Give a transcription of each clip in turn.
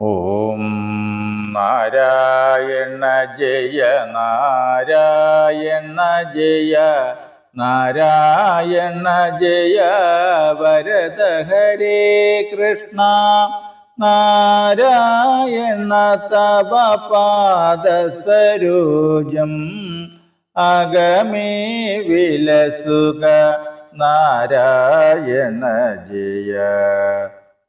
ഓം നാരായണ ജയ നാരായണ ജയ നാരായണ ജയ വരദ ഹരേ കൃഷ്ണ നാരായണ തവ പാദസരോജം അഗമേ വിലസുക നാരായണ ജയ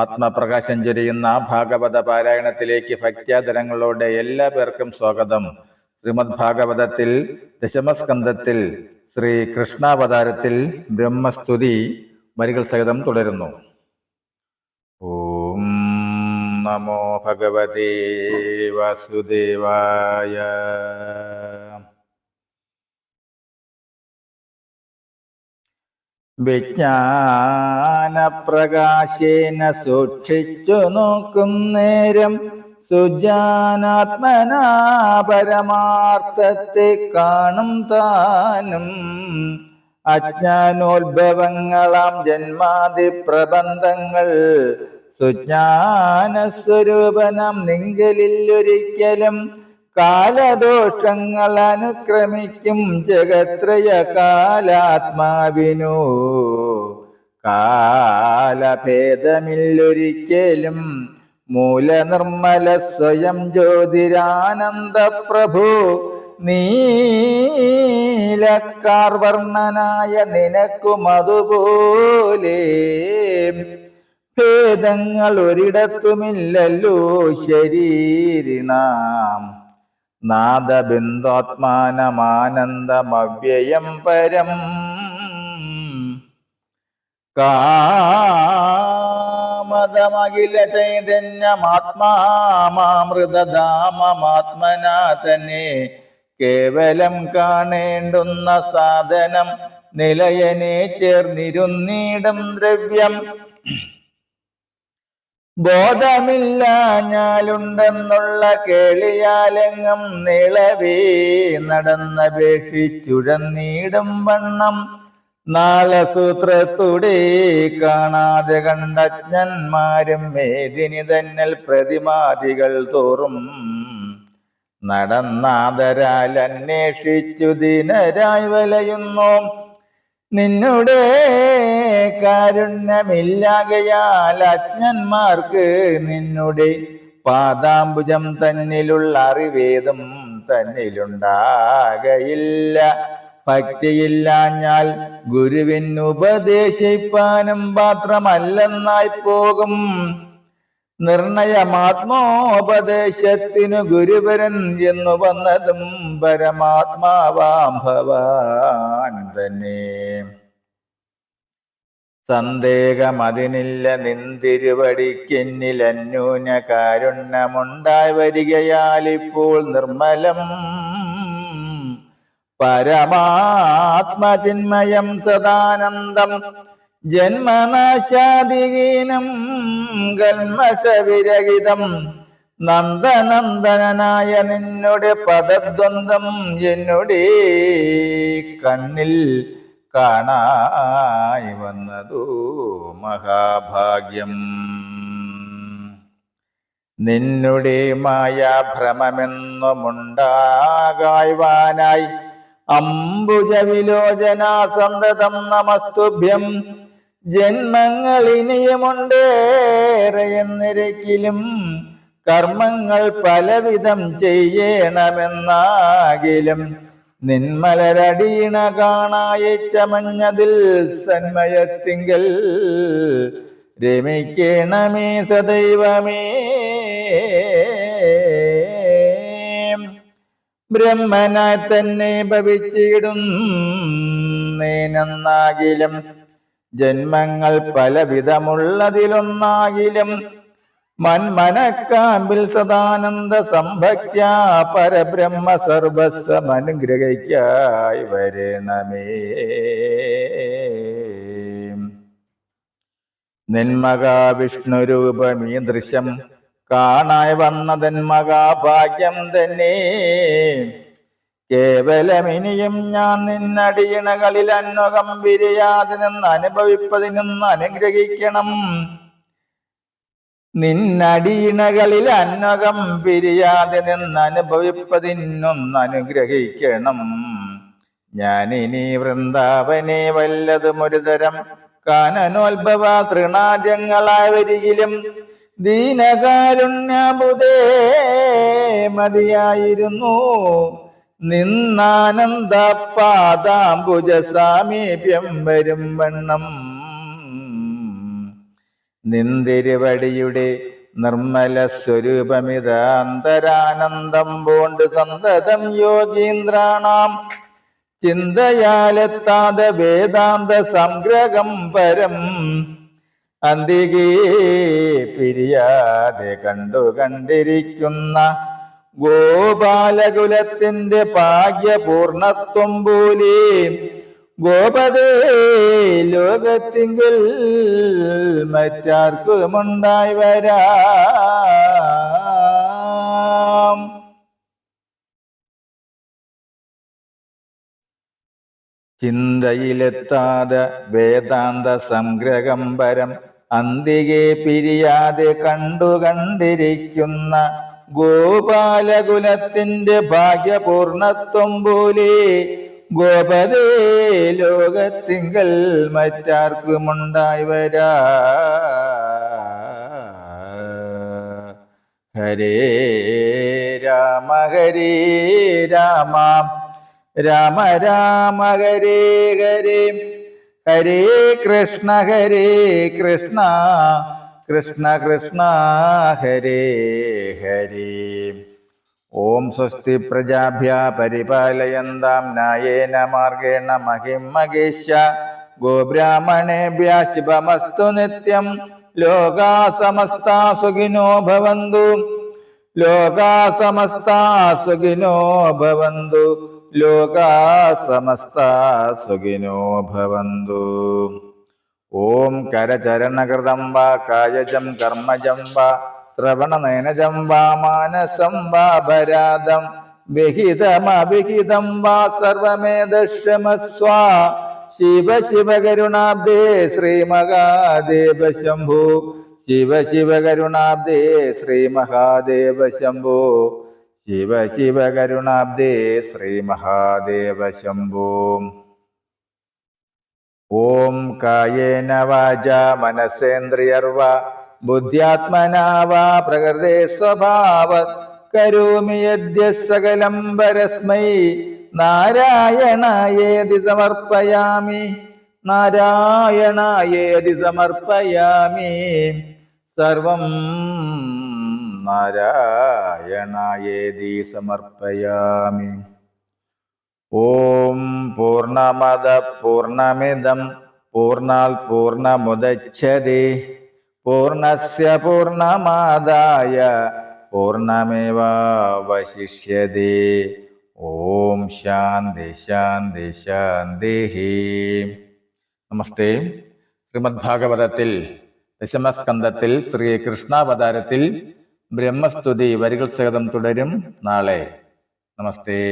ആത്മപ്രകാശം ചൊരിയുന്ന ഭാഗവത പാരായണത്തിലേക്ക് ഭക്ത്യാദരങ്ങളോടെ എല്ലാ പേർക്കും സ്വാഗതം. ശ്രീമദ് ഭാഗവതത്തിൽ ദശമസ്കന്ധത്തിൽ ശ്രീ കൃഷ്ണാവതാരത്തിൽ ബ്രഹ്മസ്തുതി വരികൾ സഹിതം തുടരുന്നു. ഓം നമോ ഭഗവതേ വാസുദേവായ. വിജ്ഞാനപ്രകാശേന സൂക്ഷിച്ചു നോക്കും നേരം. സുജാനാത്മനാ പരമാർത്ഥത്തെ കാണും താനും. അജ്ഞാനോത്ഭവങ്ങളാം ജന്മാതി പ്രബന്ധങ്ങൾ. സുജ്ഞാനസ്വരൂപനം നിങ്കലിൽ ഒരിക്കലും കാലദോഷങ്ങൾ അനുക്രമിക്കും ജഗത്രയ കാലാത്മാവിനു കാലഭേദമില്ലൊരിക്കലും മൂലനിർമ്മല സ്വയം ജ്യോതിരാനന്ദ പ്രഭു നീലക്കാർ വർണനായ നിനക്കും അതുപോലെ ഭേദങ്ങൾ ഒരിടത്തുമില്ലല്ലോ ശരീരിണാം. നാദബിന്ദോത്മാനമാനന്ദമവ്യയം പരം. കാമതമഖില ചൈതന്യമാത്മാമൃതധാമമാത്മനാ കേവലം കാണേണ്ടുന്ന സാധനം നിലയനെ ചേർന്നിരുന്നീടും ദ്രവ്യം. ബോധമില്ല ഞാലുണ്ടെന്നുള്ള കേളിയാലെങ്ങും നിളവേ നടന്നപേക്ഷിച്ചുഴന്നീടും വണ്ണം. നാളസൂത്രത്തൂടെ കാണാതെ കണ്ടജ്ഞന്മാരും മേദിനി തന്നൽ പ്രതിമാതികൾ തോറും. നടന്നാദരാൽ അന്വേഷിച്ചു ദിനരായി വലയുന്നു. നിന്നുടെ കാരുണ്യമില്ലാകയാൽ അജ്ഞന്മാർക്ക് നിന്നുടെ പാദാംബുജം തന്നിലുള്ള അറിവേദം തന്നിലുണ്ടാകയില്ല. ഭക്തിയില്ലാഞ്ഞാൽ ഗുരുവിനുപദേശിപ്പാനും മാത്രമല്ലെന്നായി പോകും നിർണയമാത്മോപദേശത്തിനു ഗുരുവരൻ എന്നു വന്നതും പരമാത്മാവാം ഭവാൻ തന്നെ. സന്ദേഹമതിനില്ല നിന്തിരുവടിക്കെന്നിൽ അന്യൂന കാരുണ്യമുണ്ടായി വരികയാൽ ഇപ്പോൾ നിർമ്മലം പരമാത്മചിന്മയം സദാനന്ദം ജന്മനാശാദിഹീനം കൽമഷവിരഹിതം. നന്ദനന്ദനായ നിന്നുടെ പദദ്വന്ദ്വം എന്നുടെ കണ്ണിൽ കാണായി വന്നതു മഹാഭാഗ്യം. നിന്നുടെ മായാഭ്രമമെന്നുമുണ്ടാകായ്വാനായി അംബുജവിലോചന സന്തതം നമസ്തുഭ്യം ജന്മങ്ങൾ എന്നിരക്കിലും കർമ്മങ്ങൾ പലവിധം ചെയ്യണമെന്നാകിലും നിന്മലരടീണ കാണായി ചമഞ്ഞതിൽ സന്മയത്തിങ്കൽ രമിക്കണമേ സദൈവമേ. ബ്രഹ്മനായി തന്നെ ഭവിച്ചിടും ഭവിച്ചിടുന്നേനെന്നാകിലും ജന്മങ്ങൾ പലവിധമുള്ളതിലൊന്നാകിലും മന്മനക്കാമ്പിൽ സദാനന്ദ സംഭക്യ പരബ്രഹ്മ സർവസ്വം അനുഗ്രഹിക്കായി വരണമേ. ഈ ദൃശ്യം കാണായി വന്നതൻ മകാഭാഗ്യം തന്നെ. കേവലമിനിയും ഞാൻ നിന്നടിയണകളിൽ അന്വകം വിരിയാതെ നിന്ന് അനുഭവിപ്പതിനൊന്ന് അനുഗ്രഹിക്കണം. നിന്നടിയിണകളിൽ അന്നകം പിരിയാതെ നിന്ന് അനുഭവിപ്പതിനൊന്ന് അനുഗ്രഹിക്കണം. ഞാനിനി വൃന്ദാവനെ വല്ലതും ഒരു തരം കാനനോത്ഭവ തൃണാദ്യങ്ങളായി വരികിലും ദീനകാരുണ്യബുദേ മതിയായിരുന്നു. നിന്നാനന്ദ പാദാംബുജ സാമീപ്യം വരും വണ്ണം. നിന്തിരുവടിയുടെ നിർമ്മല സ്വരൂപമിത അന്തരാനന്ദം പോണ്ട് സന്തതം യോഗീന്ദ്രാണാം. ചിന്തയാലെത്താതെ വേദാന്ത സംഗ്രഹം പരം. അന്തികേ പിരിയാതെ കണ്ടു കണ്ടിരിക്കുന്ന ഗോപാലകുലത്തിന്റെ ഭാഗ്യപൂർണത്വം പോലെ ഗോപതേ ലോകത്തിങ്കിൽ മറ്റാർക്കുമുണ്ടായി വരാം. ചിന്തയിലെത്താതെ വേദാന്ത സംഗ്രഹം പരം അന്തികെ പിരിയാതെ കണ്ടു കണ്ടിരിക്കുന്ന ഗോപാലകുലത്തിന്റെ ഭാഗ്യപൂർണത്വം പോലെ ഗോപതേ ലോകത്തിങ്കൽ മറ്റാർക്കുമുണ്ടായി വരാ. ഹരേ രാമ ഹരേ രാമ. രാമ രാമ ഹരേ ഹരേ. ഹരേ കൃഷ്ണ ഹരേ കൃഷ്ണ. കൃഷ്ണ കൃഷ്ണ ഹരേ ഹരേ. ഓം സ്വസ്തി പ്രജാഭ്യ പരിപാലയന്താം നായേന മാർഗേണ മഹിം മഹേശ ഗോബ്രാഹ്മണേഭ്യ ശിവമസ്തു നിത്യം. ലോകാ സമസ്താ സുഖിനോ ഭവന്തു. ലോകാ സമസ്താ സുഖിനോ ഭവന്തു. ലോകാ സമസ്താ സുഖിനോ ഭവന്തു. ഓം കരചരണകൃതം വാ കായജം കർമ്മജം വാ ശ്രവണനയനജം വാ മാനസം വാ ഭരാതം വിഹിതമവിഹിതം വാ സർവമേധക്ഷമസ്വ. ശിവ ശിവ കരുണാബ്ദേ ശ്രീ മഹാദേവ ശംഭു. ശിവ ശിവകരുണാബ്ദേ ശ്രീ മഹാദേവ ശംഭു. ശിവ ശിവകരുണാബ്ദേ ശ്രീ മഹാദേവ ശംഭു. ഓം കായേന വാച മനസേന്ദ്രിയർവ ബുദ്ധ്യാത്മനാവ പ്രകൃതേ സ്വഭാവ കരോമി യദ്യ സകലം പരസ്മൈ നാരായണായേതി സമർപ്പയാമി നാരായണായേതി സമർപ്പയാമി സർവം നാരായണായേതി സമർപ്പയാമി. ഓം പൂർണമത പൂർണമിതം പൂർണാൽ പൂർണമുദച്ഛതി. പൂർണസ്യ പൂർണമേവ പൂർണമേവാവശിഷ്യതി ഓം ശാന്തി ശാന്തി ശാന്തി നമസ്തേ. ശ്രീമദ് ഭാഗവതത്തിൽ ദശമസ്കന്ധത്തിൽ ശ്രീ കൃഷ്ണാവതാരത്തിൽ ബ്രഹ്മസ്തുതി വരികൾ സഹിതം തുടരും നാളെ. നമസ്തേ.